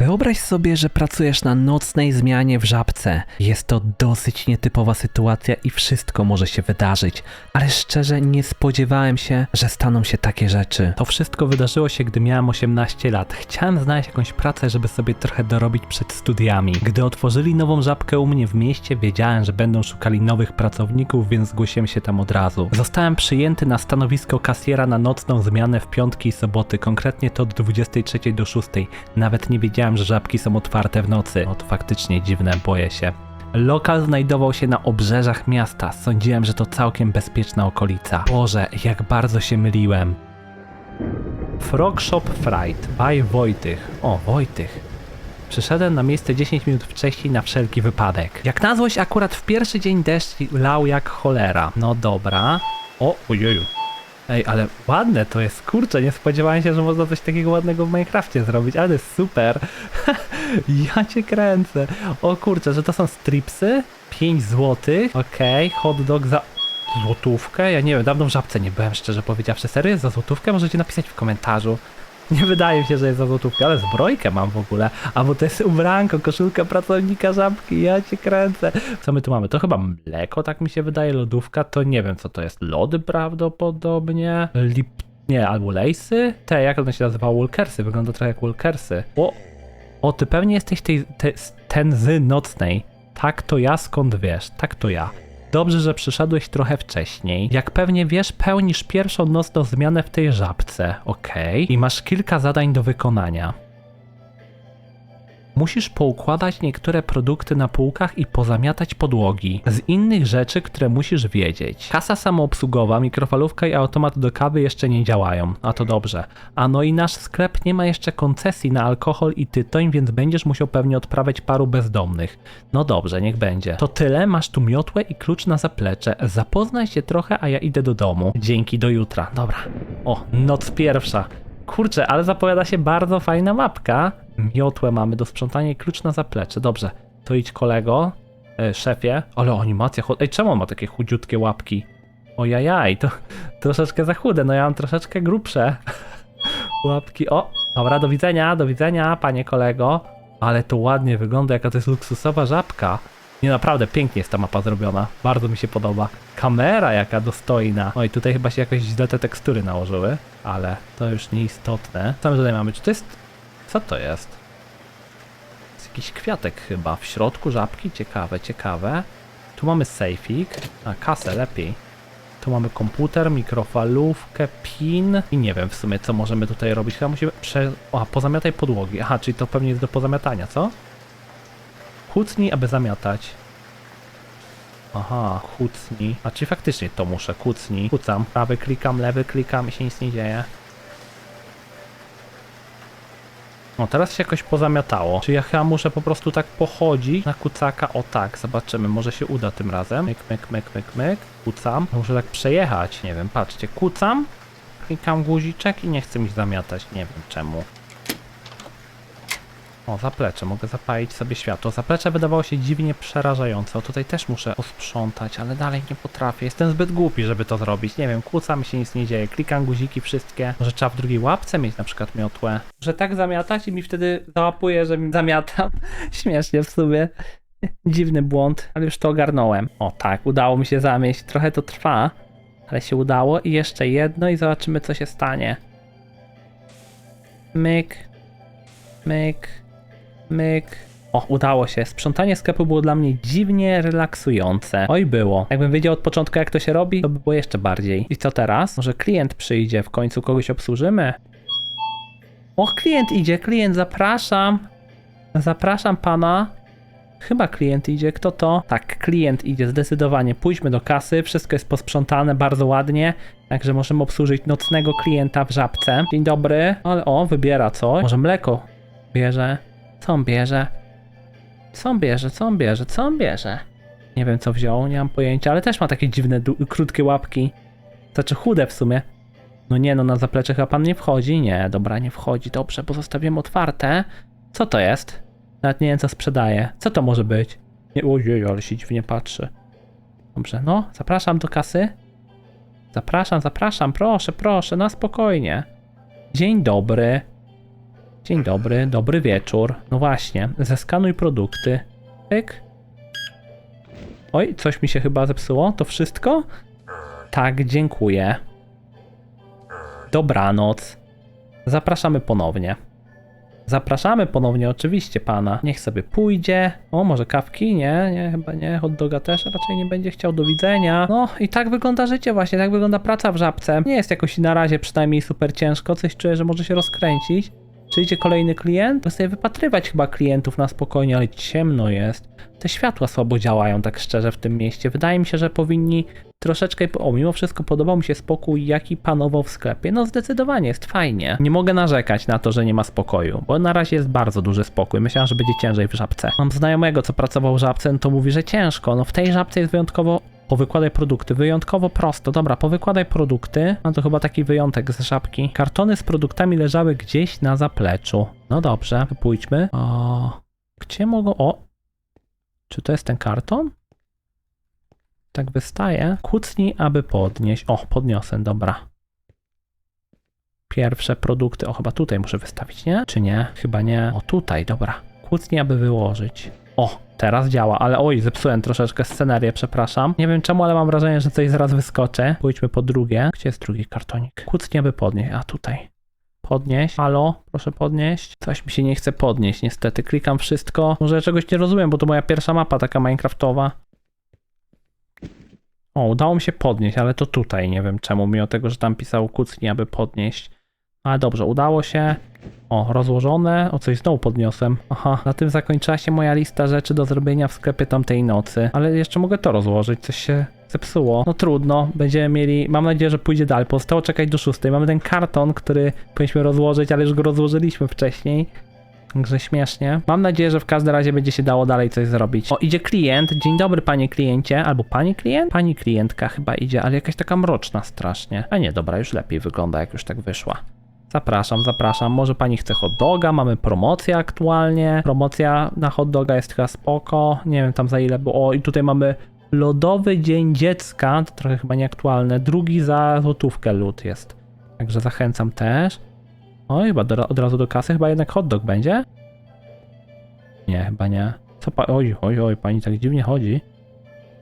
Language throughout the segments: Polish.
Wyobraź sobie, że pracujesz na nocnej zmianie w żabce. Jest to dosyć nietypowa sytuacja i wszystko może się wydarzyć, ale szczerze nie spodziewałem się, że staną się takie rzeczy. To wszystko wydarzyło się, gdy miałem 18 lat. Chciałem znaleźć jakąś pracę, żeby sobie trochę dorobić przed studiami. Gdy otworzyli nową żabkę u mnie w mieście, wiedziałem, że będą szukali nowych pracowników, więc zgłosiłem się tam od razu. Zostałem przyjęty na stanowisko kasjera na nocną zmianę w piątki i soboty, konkretnie to od 23 do 6. Nawet nie wiedziałem, że żabki są otwarte w nocy. No to faktycznie dziwne, boję się. Lokal znajdował się na obrzeżach miasta. Sądziłem, że to całkiem bezpieczna okolica. Boże, jak bardzo się myliłem. Frog Shop Fright by Wojtych. O, Wojtych. Przyszedłem na miejsce 10 minut wcześniej na wszelki wypadek. Jak na złość, akurat w pierwszy dzień deszcz lał jak cholera. No dobra. O, ojeju. Ej, ale ładne to jest, kurczę, nie spodziewałem się, że można coś takiego ładnego w Minecrafcie zrobić, ale super. ja cię kręcę. O kurczę, że to są stripsy? 5 złotych. Okej, hot dog za złotówkę? Ja nie wiem, dawno w żabce nie byłem, szczerze powiedziawszy. Serio jest za złotówkę? Możecie napisać w komentarzu. Nie wydaje mi się, że jest za złotówkę, ale zbrojkę mam w ogóle. A bo to jest ubranko, koszulka pracownika żabki, ja cię kręcę. Co my tu mamy? To chyba mleko, tak mi się wydaje, lodówka, to nie wiem co to jest. Lody prawdopodobnie. Lip... Nie, albo lejsy? Te, jak one się nazywa? Walkersy, wygląda trochę jak Walkersy. O! O, ty pewnie jesteś tej, te, ten z nocnej. Tak to ja, skąd wiesz? Tak to ja. Dobrze, że przyszedłeś trochę wcześniej. Jak pewnie wiesz, pełnisz pierwszą nocną zmianę w tej żabce, okej? I masz kilka zadań do wykonania. Musisz poukładać niektóre produkty na półkach i pozamiatać podłogi. Z innych rzeczy, które musisz wiedzieć. Kasa samoobsługowa, mikrofalówka i automat do kawy jeszcze nie działają, a to dobrze. A no i nasz sklep nie ma jeszcze koncesji na alkohol i tytoń, więc będziesz musiał pewnie odprawiać paru bezdomnych. No dobrze, niech będzie. To tyle, masz tu miotłę i klucz na zaplecze. Zapoznaj się trochę, a ja idę do domu. Dzięki, do jutra. Dobra. O, noc pierwsza. Kurczę, ale zapowiada się bardzo fajna mapka. Miotłę mamy do sprzątania i klucz na zaplecze. Dobrze, to idź kolego, e, szefie. Ale animacja, chod- ej, czemu on ma takie chudziutkie łapki? Ojajaj, to troszeczkę za chude, no ja mam troszeczkę grubsze łapki. O, dobra, do widzenia, do widzenia, panie kolego. Ale to ładnie wygląda, jaka to jest luksusowa żabka. Nie, naprawdę pięknie jest ta mapa zrobiona. Bardzo mi się podoba. Kamera jaka dostojna. Oj, tutaj chyba się jakoś źle te tekstury nałożyły, ale to już nieistotne. Co my tutaj mamy? Czy to jest... Co to jest? Jest jakiś kwiatek chyba. W środku żabki? Ciekawe, ciekawe. Tu mamy sejfik. A, kasę lepiej. Tu mamy komputer, mikrofalówkę, pin i nie wiem w sumie co możemy tutaj robić. Chyba musimy prze... O, pozamiataj podłogi. Aha, czyli to pewnie jest do pozamiatania, co? Kucnij, aby zamiatać. Aha, kucnij. A czy faktycznie to muszę? Kucnij. Kucam. Prawy klikam, lewy klikam i się nic nie dzieje. No teraz się jakoś pozamiatało. Czy ja chyba muszę po prostu tak pochodzić na kucaka? O tak, zobaczymy, może się uda tym razem. Myk, myk, myk, myk, myk. Kucam. Muszę tak przejechać. Nie wiem, patrzcie, kucam. Klikam guziczek i nie chce mi zamiatać. Nie wiem czemu. O, zaplecze, mogę zapalić sobie światło. Zaplecze wydawało się dziwnie przerażające. O, tutaj też muszę posprzątać, ale dalej nie potrafię. Jestem zbyt głupi, żeby to zrobić. Nie wiem, kłócam się, nic nie dzieje. Klikam guziki wszystkie. Może trzeba w drugiej łapce mieć na przykład miotłę. Muszę tak zamiatać i mi wtedy załapuje, że mi zamiatam. Śmiesznie w sumie. Dziwny błąd, ale już to ogarnąłem. O tak, udało mi się zamieść. Trochę to trwa, ale się udało. I jeszcze jedno i zobaczymy, co się stanie. Myk. Myk. Myk. O, udało się. Sprzątanie sklepu było dla mnie dziwnie relaksujące. Oj, było. Jakbym wiedział od początku, jak to się robi, to by było jeszcze bardziej. I co teraz? Może klient przyjdzie, w końcu kogoś obsłużymy? O, klient idzie, klient, zapraszam. Zapraszam pana. Chyba klient idzie. Kto to? Tak, klient idzie, zdecydowanie. Pójdźmy do kasy, wszystko jest posprzątane bardzo ładnie. Także możemy obsłużyć nocnego klienta w żabce. Dzień dobry. Ale o, wybiera coś. Może mleko bierze. Co on bierze? Co on bierze? Co on bierze? Co on bierze? Nie wiem co wziął, nie mam pojęcia, ale też ma takie dziwne, krótkie łapki. Znaczy chude w sumie. No nie, no na zaplecze chyba pan nie wchodzi. Nie, dobra, nie wchodzi. Dobrze, bo zostawiłem otwarte. Co to jest? Nawet nie wiem co sprzedaje. Co to może być? Nie, ojej, ale się dziwnie patrzy. Dobrze, no, zapraszam do kasy. Zapraszam, zapraszam, proszę, proszę, na spokojnie. Dzień dobry. Dzień dobry, dobry wieczór. No właśnie, zeskanuj produkty. Pyk. Oj, coś mi się chyba zepsuło. To wszystko? Tak, dziękuję. Dobranoc. Zapraszamy ponownie. Zapraszamy ponownie, oczywiście pana. Niech sobie pójdzie. O, może kawki? Nie, nie, chyba nie. Hot doga też raczej nie będzie chciał. Do widzenia. No i tak wygląda życie właśnie, tak wygląda praca w żabce. Nie jest jakoś na razie przynajmniej super ciężko. Coś czuję, że może się rozkręcić. Czy idzie kolejny klient? To sobie wypatrywać chyba klientów na spokojnie, ale ciemno jest. Te światła słabo działają, tak szczerze, w tym mieście. Wydaje mi się, że powinni troszeczkę. O, mimo wszystko podobał mi się spokój, jaki panował w sklepie. No, zdecydowanie jest fajnie. Nie mogę narzekać na to, że nie ma spokoju, bo na razie jest bardzo duży spokój. Myślałem, że będzie ciężej w żabce. Mam znajomego, co pracował w żabce, no to mówi, że ciężko. No, w tej żabce jest wyjątkowo. Powykładaj produkty, wyjątkowo prosto. Dobra, powykładaj produkty. No to chyba taki wyjątek z żabki. Kartony z produktami leżały gdzieś na zapleczu. No dobrze, pójdźmy. O, gdzie mogą. O! Czy to jest ten karton? Tak wystaje. Kucnij, aby podnieść. O, podniosę, dobra. Pierwsze produkty. O, chyba tutaj muszę wystawić, nie? Czy nie? Chyba nie. O, tutaj, dobra. Kucnij, aby wyłożyć. O, teraz działa, ale oj, zepsułem troszeczkę scenerię, przepraszam. Nie wiem czemu, ale mam wrażenie, że coś zaraz wyskoczy. Pójdźmy po drugie. Gdzie jest drugi kartonik? Kucnij, aby podnieść. A, tutaj. Podnieść. Halo, proszę podnieść. Coś mi się nie chce podnieść, niestety. Klikam wszystko. Może ja czegoś nie rozumiem, bo to moja pierwsza mapa taka Minecraftowa. O, udało mi się podnieść, ale to tutaj, nie wiem czemu, mimo tego, że tam pisał kucnij, aby podnieść. Ale dobrze, udało się. O, rozłożone. O, coś znowu podniosłem. Aha, na tym zakończyła się moja lista rzeczy do zrobienia w sklepie tamtej nocy. Ale jeszcze mogę to rozłożyć, coś się zepsuło. No trudno, będziemy mieli, mam nadzieję, że pójdzie dalej. Pozostało czekać do szóstej. Mamy ten karton, który powinniśmy rozłożyć, ale już go rozłożyliśmy wcześniej. Także śmiesznie. Mam nadzieję, że w każdym razie będzie się dało dalej coś zrobić. O, idzie klient. Dzień dobry, panie kliencie. Albo pani klient? Pani klientka chyba idzie, ale jakaś taka mroczna strasznie. A nie, dobra, już lepiej wygląda, jak już tak wyszła. Zapraszam, zapraszam. Może pani chce hot doga? Mamy promocję aktualnie. Promocja na hot doga jest chyba spoko. Nie wiem tam za ile było. O, i tutaj mamy Lodowy Dzień Dziecka. To trochę chyba nieaktualne. Drugi za złotówkę lód jest. Także zachęcam też. Oj, chyba do, od razu do kasy. Chyba jednak hot dog będzie? Nie, chyba nie. Co pa... Oj, oj, oj, pani tak dziwnie chodzi.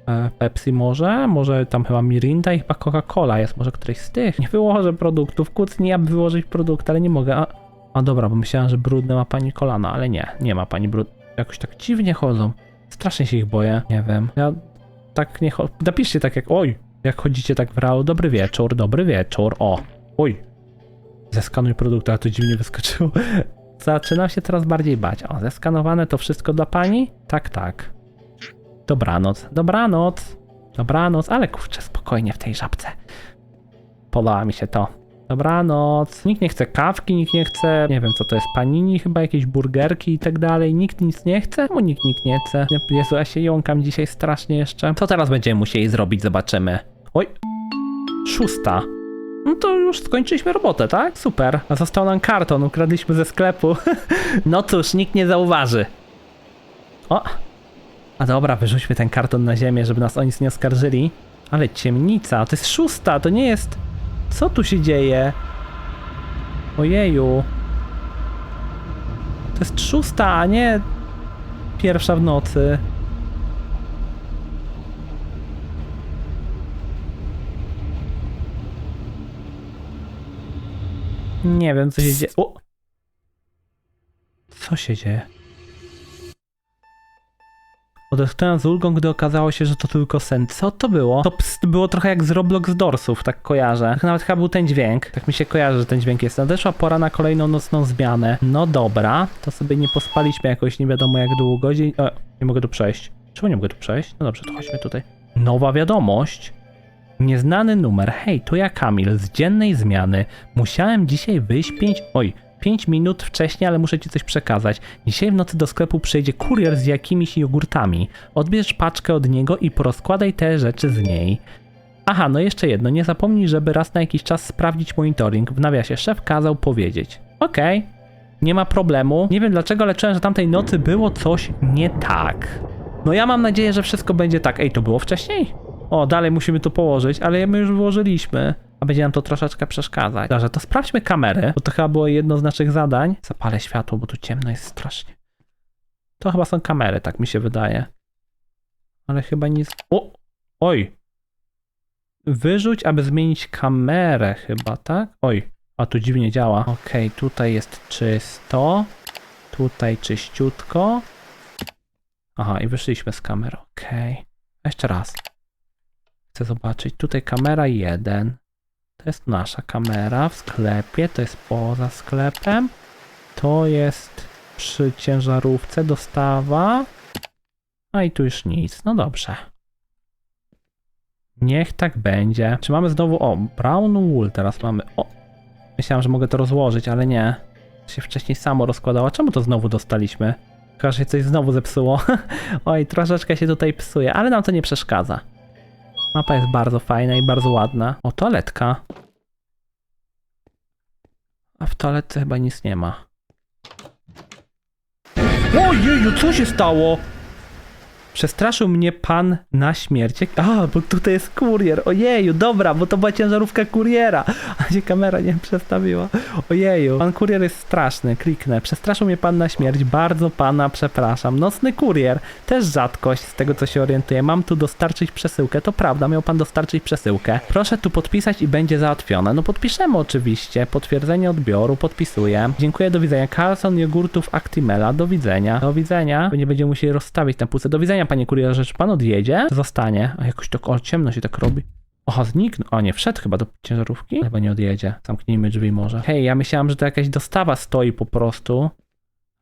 E, Pepsi może? Może tam chyba Mirinda i chyba Coca-Cola jest. Może któryś z tych? Nie wyłożę produktów. Kucnij, aby wyłożyć produkt, ale nie mogę. A, a dobra, bo myślałem, że brudne ma pani kolana, ale nie. Nie ma pani brud... Jakoś tak dziwnie chodzą. Strasznie się ich boję. Nie wiem. Ja tak nie cho... Napiszcie tak jak... Oj! Jak chodzicie tak w real. Dobry wieczór, dobry wieczór. O! Oj! Zeskanuj produkt, ale to dziwnie wyskoczyło. Zaczynam się coraz bardziej bać. O, zeskanowane to wszystko dla pani? Tak, tak. Dobranoc, dobranoc, dobranoc, ale kurczę, spokojnie w tej żabce. Podoba mi się to. Dobranoc. Nikt nie chce kawki, nikt nie chce, nie wiem co to jest, panini, chyba jakieś burgerki i tak dalej. Nikt nic nie chce? Bo nikt nikt nie chce. Jezu, ja się jąkam dzisiaj strasznie jeszcze. Co teraz będziemy musieli zrobić? Zobaczymy. Oj, szósta. No to już skończyliśmy robotę, tak? Super. A został nam karton, ukradliśmy ze sklepu. no cóż, nikt nie zauważy. O! A dobra, wyrzućmy ten karton na ziemię, żeby nas o nic nie oskarżyli. Ale ciemnica, to jest szósta, to nie jest... Co tu się dzieje? Ojeju. To jest szósta, a nie pierwsza w nocy. Nie wiem, co się dzieje. O! Co się dzieje? Odetchnąłem z ulgą, gdy okazało się, że to tylko sen. Co to było? To pst było trochę jak z Roblox Dorsów, tak kojarzę. Nawet chyba był ten dźwięk. Tak mi się kojarzy, że ten dźwięk jest. Nadeszła pora na kolejną nocną zmianę. No dobra, to sobie nie pospaliśmy jakoś nie wiadomo jak długo. Dzień... O, nie mogę tu przejść. Czemu nie mogę tu przejść? No dobrze, to chodźmy tutaj. Nowa wiadomość. Nieznany numer. Hej, to ja Kamil z dziennej zmiany. Musiałem dzisiaj 5. Oj, 5 minut wcześniej, ale muszę ci coś przekazać. Dzisiaj w nocy do sklepu przyjdzie kurier z jakimiś jogurtami. Odbierz paczkę od niego i porozkładaj te rzeczy z niej. Aha, no jeszcze jedno. Nie zapomnij, żeby raz na jakiś czas sprawdzić monitoring. W nawiasie szef kazał powiedzieć. Okej. Nie ma problemu. Nie wiem dlaczego, ale czułem, że tamtej nocy było coś nie tak. No ja mam nadzieję, że wszystko będzie tak. Ej, to było wcześniej? O, dalej musimy to położyć, ale my już wyłożyliśmy. A będzie nam to troszeczkę przeszkadzać. Dobrze, to sprawdźmy kamery, bo to chyba było jedno z naszych zadań. Zapalę światło, bo tu ciemno jest strasznie. To chyba są kamery, tak mi się wydaje. Ale chyba nic... O! Oj! Wyrzuć, aby zmienić kamerę chyba, tak? Oj, a tu dziwnie działa. Okej, tutaj jest czysto. Tutaj czyściutko. Aha, i wyszliśmy z kamery, okej. A Jeszcze raz. Chcę zobaczyć. Tutaj kamera 1. To jest nasza kamera w sklepie, to jest poza sklepem. To jest przy ciężarówce dostawa. A i tu już nic. No dobrze. Niech tak będzie. Czy mamy znowu. O, brown wool teraz mamy. O! Myślałem, że mogę to rozłożyć, ale nie. To się wcześniej samo rozkładało. Czemu to znowu dostaliśmy? Chyba się coś znowu zepsuło. Oj, troszeczkę się tutaj psuje, ale nam to nie przeszkadza. Mapa jest bardzo fajna i bardzo ładna. O, toaletka. A w toaletce chyba nic nie ma. Ojeju, co się stało? Przestraszył mnie pan na śmierć. A, bo tutaj jest kurier. Ojeju, dobra, bo to była ciężarówka kuriera. A się kamera nie przestawiła. Ojeju, pan kurier jest straszny. Kliknę. Przestraszył mnie pan na śmierć. Bardzo pana przepraszam. Nocny kurier. Też rzadkość, z tego co się orientuję. Mam tu dostarczyć przesyłkę. To prawda, miał pan dostarczyć przesyłkę. Proszę tu podpisać i będzie załatwione. No podpiszemy oczywiście. Potwierdzenie odbioru. Podpisuję. Dziękuję, do widzenia. Carlson jogurtów Actimela. Do widzenia. Do widzenia. Nie będziemy musieli rozstawić na półce. Do widzenia, panie kurierze. Czy pan odjedzie? Zostanie. A jakoś tak o, ciemno się tak robi. Oha, zniknął. O, nie, wszedł chyba do ciężarówki? Chyba nie odjedzie. Zamknijmy drzwi może. Hej, ja myślałem, że to jakaś dostawa stoi po prostu.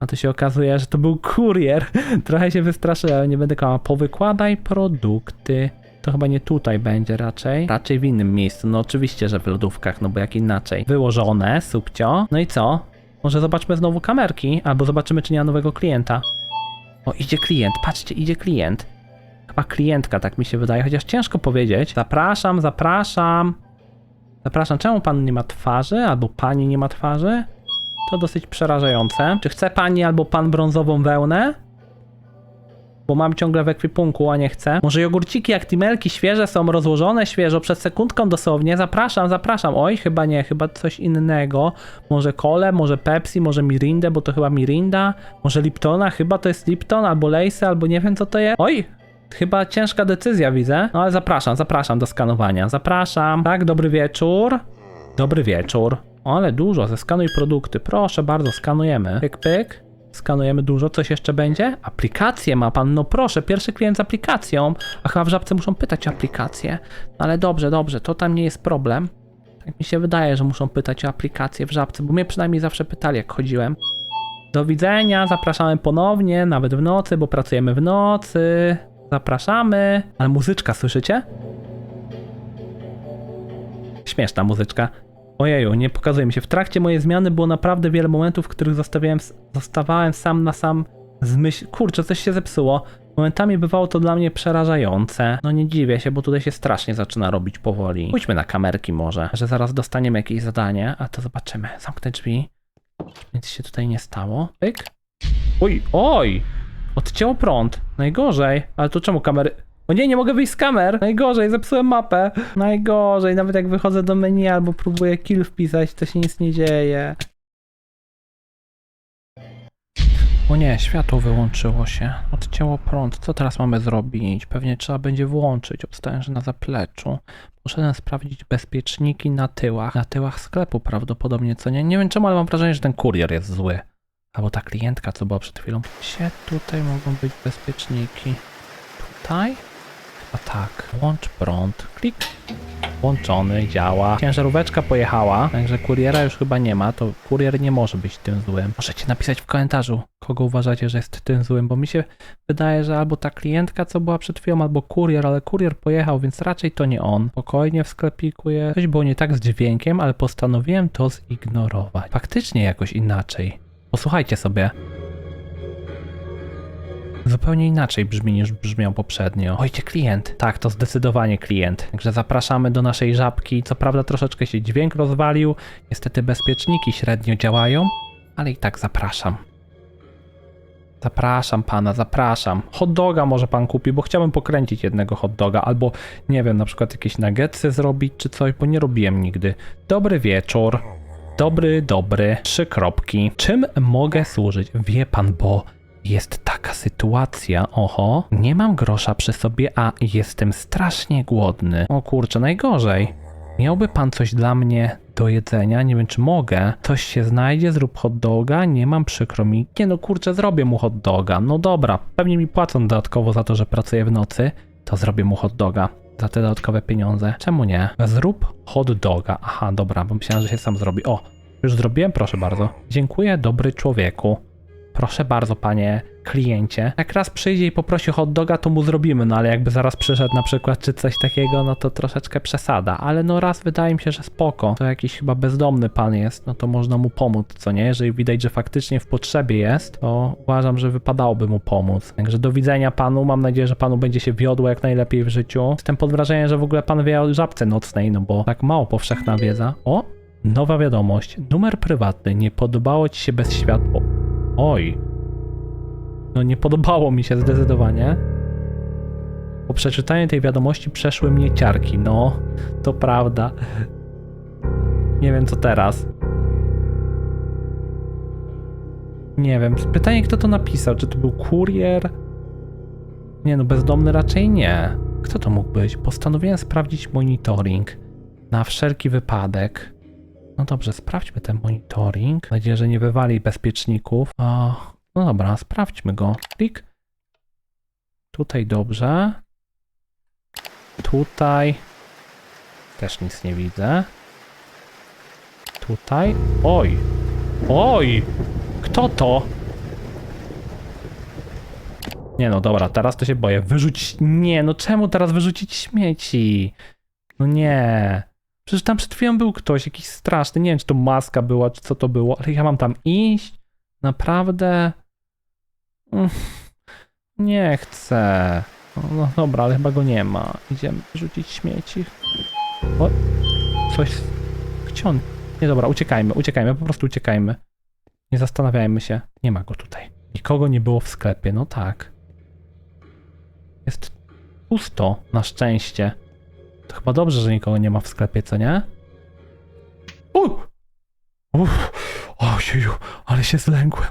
A to się okazuje, że to był kurier. Trochę się wystraszyłem, nie będę kłamał. Powykładaj produkty. To chyba nie tutaj będzie raczej. Raczej w innym miejscu. No oczywiście, że w lodówkach, no bo jak inaczej. Wyłożone, subcio. No i co? Może zobaczmy znowu kamerki, albo zobaczymy, czy nie ma nowego klienta. O, idzie klient, patrzcie, idzie klient. Chyba klientka, tak mi się wydaje, chociaż ciężko powiedzieć. Zapraszam, zapraszam. Zapraszam, czemu pan nie ma twarzy, albo pani nie ma twarzy? To dosyć przerażające. Czy chce pani albo pan brązową wełnę? Bo mam ciągle w ekwipunku, a nie chcę. Może jogurciki, aktimelki świeże są rozłożone świeżo, przed sekundką dosłownie. Zapraszam, zapraszam. Oj, chyba nie, chyba coś innego. Może kole, może Pepsi, może Mirindę, bo to chyba Mirinda. Może Liptona, chyba to jest Lipton, albo Lejsy, albo nie wiem co to jest. Oj, Chyba ciężka decyzja widzę, no ale zapraszam, zapraszam do skanowania. Zapraszam. Tak, dobry wieczór. Dobry wieczór. Ale dużo, zeskanuj produkty. Proszę bardzo, skanujemy. Pyk, pyk. Skanujemy dużo. Coś jeszcze będzie? Aplikację ma pan, no proszę, pierwszy klient z aplikacją. A chyba w żabce muszą pytać o aplikację. No ale dobrze, dobrze, to tam nie jest problem. Tak mi się wydaje, że muszą pytać o aplikację w żabce, bo mnie przynajmniej zawsze pytali, jak chodziłem. Do widzenia, zapraszamy ponownie, nawet w nocy, bo pracujemy w nocy. Zapraszamy. Ale muzyczka, słyszycie? Śmieszna muzyczka. Ojeju, nie pokazuje mi się. W trakcie mojej zmiany było naprawdę wiele momentów, w których zostawiałem, zostawałem sam na sam z myśl... Kurczę, coś się zepsuło. Momentami bywało to dla mnie przerażające. No nie dziwię się, bo tutaj się strasznie zaczyna robić powoli. Pójdźmy na kamerki może, że zaraz dostaniemy jakieś zadanie, a to zobaczymy. Zamknę drzwi. Nic się tutaj nie stało. Pyk. Oj, oj! Odcięło prąd. Najgorzej. Ale to czemu kamery... O nie, nie mogę wyjść z kamer. Najgorzej, zepsułem mapę. Najgorzej, nawet jak wychodzę do menu albo próbuję kill wpisać, to się nic nie dzieje. O nie, światło wyłączyło się. Odcięło prąd. Co teraz mamy zrobić? Pewnie trzeba będzie włączyć. Że na zapleczu. Poszedłem sprawdzić bezpieczniki na tyłach. Na tyłach sklepu prawdopodobnie, co nie? Nie wiem czemu, ale mam wrażenie, że ten kurier jest zły. Albo ta klientka, co była przed chwilą. Gdzie tutaj mogą być bezpieczniki? Tutaj? Chyba tak. Włącz prąd. Klik. Włączony, działa. Ciężaróweczka pojechała, także kuriera już chyba nie ma, to kurier nie może być tym złym. Możecie napisać w komentarzu, kogo uważacie, że jest tym złym, bo mi się wydaje, że albo ta klientka, co była przed chwilą, albo kurier, ale kurier pojechał, więc raczej to nie on. Spokojnie w sklepiku jest. Coś było nie tak z dźwiękiem, ale postanowiłem to zignorować. Faktycznie jakoś inaczej. Posłuchajcie sobie. Zupełnie inaczej brzmi niż brzmiał poprzednio. Ojcie, klient. Tak, to zdecydowanie klient. Także zapraszamy do naszej żabki. Co prawda troszeczkę się dźwięk rozwalił. Niestety bezpieczniki średnio działają, ale i tak zapraszam. Zapraszam pana, zapraszam. Hot doga może pan kupi, bo chciałbym pokręcić jednego hot doga, albo nie wiem, na przykład jakieś nuggetsy zrobić czy coś, bo nie robiłem nigdy. Dobry wieczór. Dobry, dobry. Trzy kropki. Czym mogę służyć? Wie pan, bo jest taka sytuacja, oho, nie mam grosza przy sobie, a jestem strasznie głodny. O kurczę, najgorzej. Miałby pan coś dla mnie do jedzenia? Nie wiem, czy mogę. Coś się znajdzie, zrób hot doga, nie mam przykro mi. Nie no, kurczę, zrobię mu hot doga. No dobra, pewnie mi płacą dodatkowo za to, że pracuję w nocy, to zrobię mu hot doga. Za te dodatkowe pieniądze. Czemu nie? Zrób hot doga. Aha, dobra, bo myślałem, że się sam zrobi. O, już zrobiłem, proszę bardzo. Dziękuję, dobry człowieku. Proszę bardzo, panie kliencie. Jak raz przyjdzie i poprosi hot doga, to mu zrobimy, no ale jakby zaraz przyszedł na przykład czy coś takiego, no to troszeczkę przesada. Ale no raz wydaje mi się, że spoko. To jakiś chyba bezdomny pan jest, no to można mu pomóc, co nie? Jeżeli widać, że faktycznie w potrzebie jest, to uważam, że wypadałoby mu pomóc. Także do widzenia panu, mam nadzieję, że panu będzie się wiodło jak najlepiej w życiu. Jestem pod wrażeniem, że w ogóle pan wie o żabce nocnej, no bo tak mało powszechna wiedza. O, nowa wiadomość. Numer prywatny. Nie podobało ci się bez światła. Oj. No nie podobało mi się zdecydowanie. Po przeczytaniu tej wiadomości przeszły mnie ciarki. No, to prawda. Nie wiem co teraz. Nie wiem. Pytanie kto to napisał? Czy to był kurier? Nie no, bezdomny raczej nie. Kto to mógł być? Postanowiłem sprawdzić monitoring. Na wszelki wypadek. No dobrze, sprawdźmy ten monitoring. Mam nadzieję, że nie wywali bezpieczników. O, no dobra, sprawdźmy go. Klik. Tutaj dobrze. Tutaj. Też nic nie widzę. Tutaj. Oj! Oj! Kto to? Nie no, dobra, teraz to się boję. Wyrzuć. Nie, no czemu teraz wyrzucić śmieci? No nie. Przecież tam przed chwilą był ktoś, jakiś straszny. Nie wiem, czy to maska była, czy co to było, ale ja mam tam iść? Naprawdę? Mm, Nie chcę. No, no dobra, ale chyba go nie ma. Idziemy rzucić śmieci. O, coś. Gdzie on? Nie dobra, uciekajmy, uciekajmy, po prostu uciekajmy. Nie zastanawiajmy się. Nie ma go tutaj. Nikogo nie było w sklepie, no tak. Jest pusto, na szczęście. To chyba dobrze, że nikogo nie ma w sklepie, co nie? Uff! Uff! Ojeju, ale się zlękłem.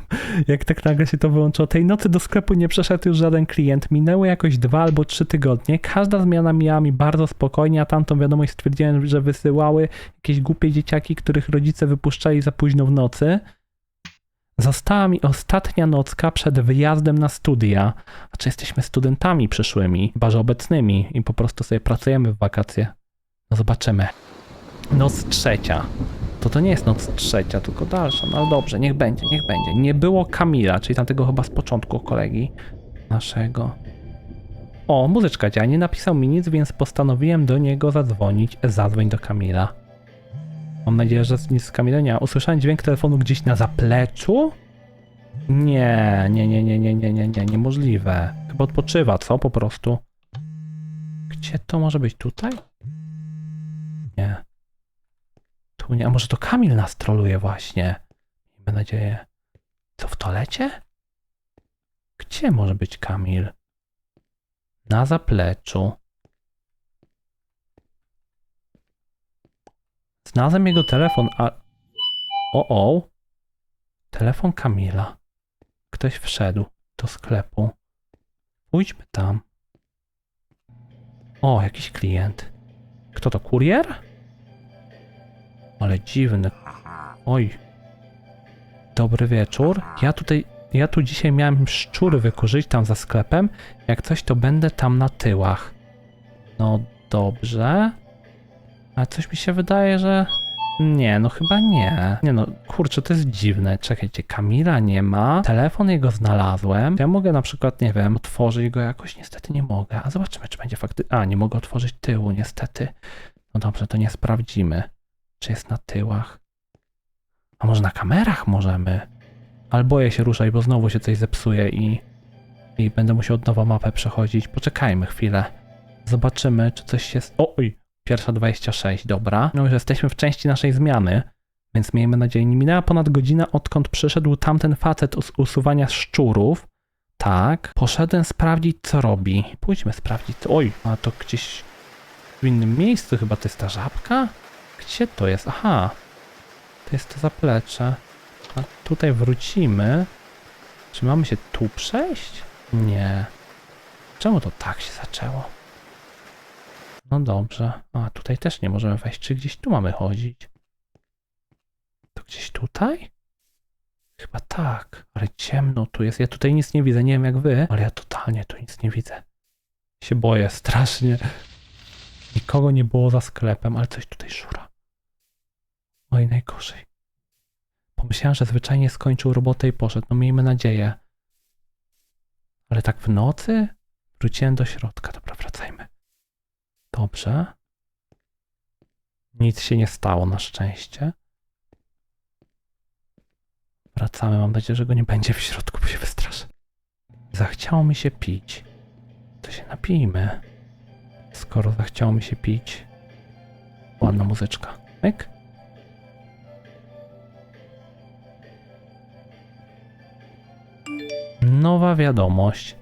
Jak tak nagle się to wyłączyło. Tej nocy do sklepu nie przeszedł już żaden klient. Minęły jakoś dwa albo trzy tygodnie. Każda zmiana mijała mi bardzo spokojnie, a tamtą wiadomość stwierdziłem, że wysyłały jakieś głupie dzieciaki, których rodzice wypuszczali za późno w nocy. Została mi ostatnia nocka przed wyjazdem na studia. A czy jesteśmy studentami przyszłymi, chyba że obecnymi i po prostu sobie pracujemy w wakacje? No zobaczymy. Noc trzecia. To to nie jest noc trzecia, tylko dalsza. No ale dobrze, niech będzie, niech będzie. Nie było Kamila, czyli tamtego chyba z początku kolegi naszego. O, muzyczka działa. Nie napisał mi nic, więc postanowiłem do niego zadzwonić. Zadzwoń do Kamila. Mam nadzieję, że nic z ma. Usłyszałem dźwięk telefonu gdzieś na zapleczu? Nie, nie, nie, nie, nie, nie, nie, nie, niemożliwe. Chyba odpoczywa, co? Po prostu. Gdzie to może być? Tutaj? Nie. Tu nie, a może to Kamil nas troluje właśnie? Miejmy nadzieję. Co, w toalecie? Gdzie może być Kamil? Na zapleczu. Znalazłem jego telefon, a... O, o. Telefon Kamila. Ktoś wszedł do sklepu. Pójdźmy tam. O, jakiś klient. Kto to, kurier? Ale dziwny. Oj. Dobry wieczór. Ja tutaj, ja tu dzisiaj miałem szczury wykurzyć tam za sklepem. Jak coś, to będę tam na tyłach. No dobrze. Ale coś mi się wydaje, że... Nie, no chyba nie. Nie no, kurczę, to jest dziwne. Czekajcie, Kamila nie ma. Telefon jego znalazłem. Ja mogę na przykład, nie wiem, otworzyć go jakoś. Niestety nie mogę. A zobaczymy, czy będzie faktycznie... A, nie mogę otworzyć tyłu, niestety. No dobrze, to nie sprawdzimy. Czy jest na tyłach? A może na kamerach możemy? Ale boję się ruszać, bo znowu się coś zepsuje i... I będę musiał od nowa mapę przechodzić. Poczekajmy chwilę. Zobaczymy, czy coś się... Oj! Pierwsza 26, dobra. No już jesteśmy w części naszej zmiany, więc miejmy nadzieję, nie minęła ponad godzina, odkąd przyszedł tamten facet z usuwania szczurów. tak. Poszedłem sprawdzić, co robi. Pójdźmy sprawdzić. Oj, a to gdzieś w innym miejscu chyba to jest ta żabka? Gdzie to jest? Aha. To jest to zaplecze. A tutaj wrócimy. Czy mamy się tu przejść? Nie. Czemu to tak się zaczęło? No dobrze. A tutaj też nie możemy wejść. Czy gdzieś tu mamy chodzić? To gdzieś tutaj? Chyba tak, ale ciemno tu jest. Ja tutaj nic nie widzę. Nie wiem jak wy, ale ja totalnie tu nic nie widzę. Się boję strasznie. Nikogo nie było za sklepem, ale coś tutaj szura. Oj, najgorzej. Pomyślałem, że zwyczajnie skończył robotę i poszedł. No miejmy nadzieję. Ale tak w nocy? Wróciłem do środka. Dobra, wracajmy. Dobrze. Nic się nie stało na szczęście. Wracamy. Mam nadzieję, że go nie będzie w środku, bo się wystraszę. Zachciało mi się pić. To się napijmy. Skoro zachciało mi się pić. Ładna muzyczka. Myk. Nowa wiadomość.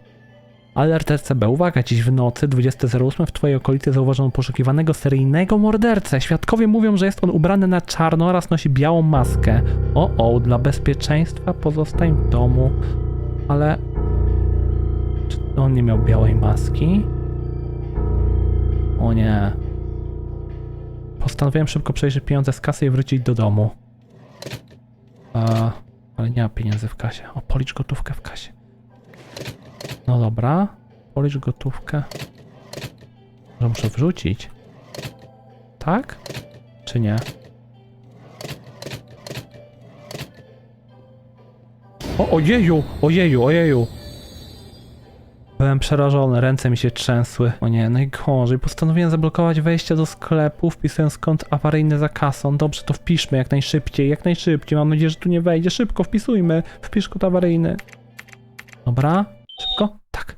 Alert RCB. Uwaga, dziś w nocy 20.08 w twojej okolicy zauważono poszukiwanego seryjnego mordercę. Świadkowie mówią, że jest on ubrany na czarno oraz nosi białą maskę. O, o, dla bezpieczeństwa pozostań w domu. Ale... Czy on nie miał białej maski? O nie. Postanowiłem szybko przejrzeć pieniądze z kasy i wrócić do domu. A, ale nie ma pieniędzy w kasie. O, policz gotówkę w kasie. No dobra. Policz gotówkę. Może muszę wrzucić? Tak? Czy nie? O, ojeju, ojeju, ojeju. Byłem przerażony, ręce mi się trzęsły. O nie, najgorzej. Postanowiłem zablokować wejście do sklepu, wpisując kod awaryjny za kasą. Dobrze, to wpiszmy jak najszybciej, jak najszybciej. Mam nadzieję, że tu nie wejdzie. Szybko, wpisujmy. Wpisz kod awaryjny. Dobra, szybko. Tak.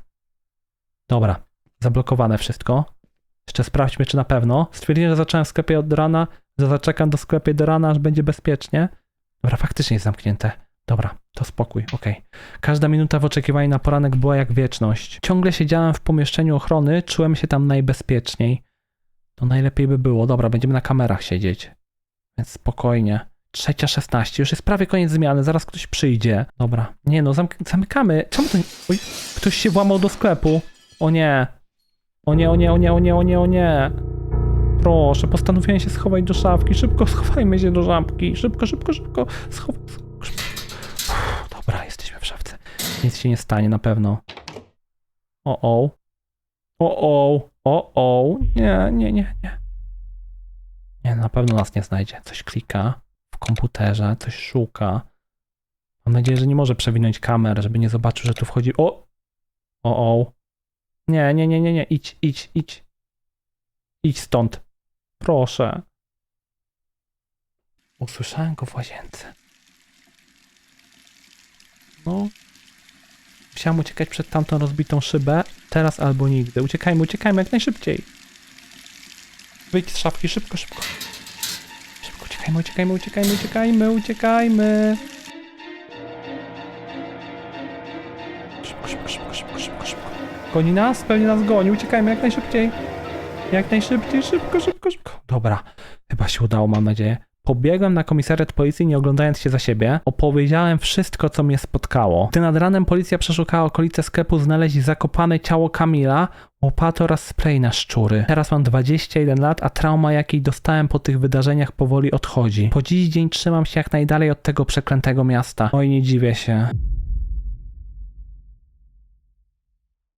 Dobra, zablokowane wszystko. Jeszcze sprawdźmy, czy na pewno. Stwierdziłem, że zacząłem w sklepie od rana, że zaczekam do sklepu do rana, aż będzie bezpiecznie. Dobra, faktycznie jest zamknięte. Dobra, to spokój, okej. Każda minuta w oczekiwaniu na poranek była jak wieczność. Ciągle siedziałem w pomieszczeniu ochrony, czułem się tam najbezpieczniej. To najlepiej by było. Dobra, będziemy na kamerach siedzieć. Więc spokojnie. Trzecia 16, już jest prawie koniec zmiany, zaraz ktoś przyjdzie. Dobra, nie no, zamk- zamykamy. Czemu to nie... Oj, ktoś się włamał do sklepu. O nie. O nie, o nie, o nie, o nie, o nie, o nie. Proszę, postanowiłem się schować do szafki. Szybko schowajmy się do żabki. Szybko, szybko, szybko. Schowaj. Dobra, jesteśmy w szafce. Nic się nie stanie na pewno. O o. O o. O o. Nie, nie, nie, nie. Nie, na pewno nas nie znajdzie. Coś klika w komputerze, coś szuka. Mam nadzieję, że nie może przewinąć kamer, żeby nie zobaczył, że tu wchodzi. O! O o. Nie, nie, nie, nie, nie. Idź, idź, idź. Idź stąd. Proszę. Usłyszałem go w łazience. No. Musiałem uciekać przed tamtą rozbitą szybę. Teraz albo nigdy. Uciekajmy, uciekajmy jak najszybciej. Wyjdź z szafki, szybko, szybko. Szybko, uciekajmy, uciekajmy, uciekajmy, uciekajmy, uciekajmy. Szybko, szybko, szybko, szybko, szybko, szybko. Goni nas? Pewnie nas goni. Uciekajmy jak najszybciej. Jak najszybciej, szybko, szybko, szybko. Dobra, chyba się udało, mam nadzieję. Pobiegłem na komisariat policji, nie oglądając się za siebie. Opowiedziałem wszystko, co mnie spotkało. Gdy nad ranem policja przeszukała okolice sklepu, znaleźli zakopane ciało Kamila, łopatę oraz spray na szczury. Teraz mam 21 lat, a trauma, jakiej dostałem po tych wydarzeniach, powoli odchodzi. Po dziś dzień trzymam się jak najdalej od tego przeklętego miasta. Oj, nie dziwię się.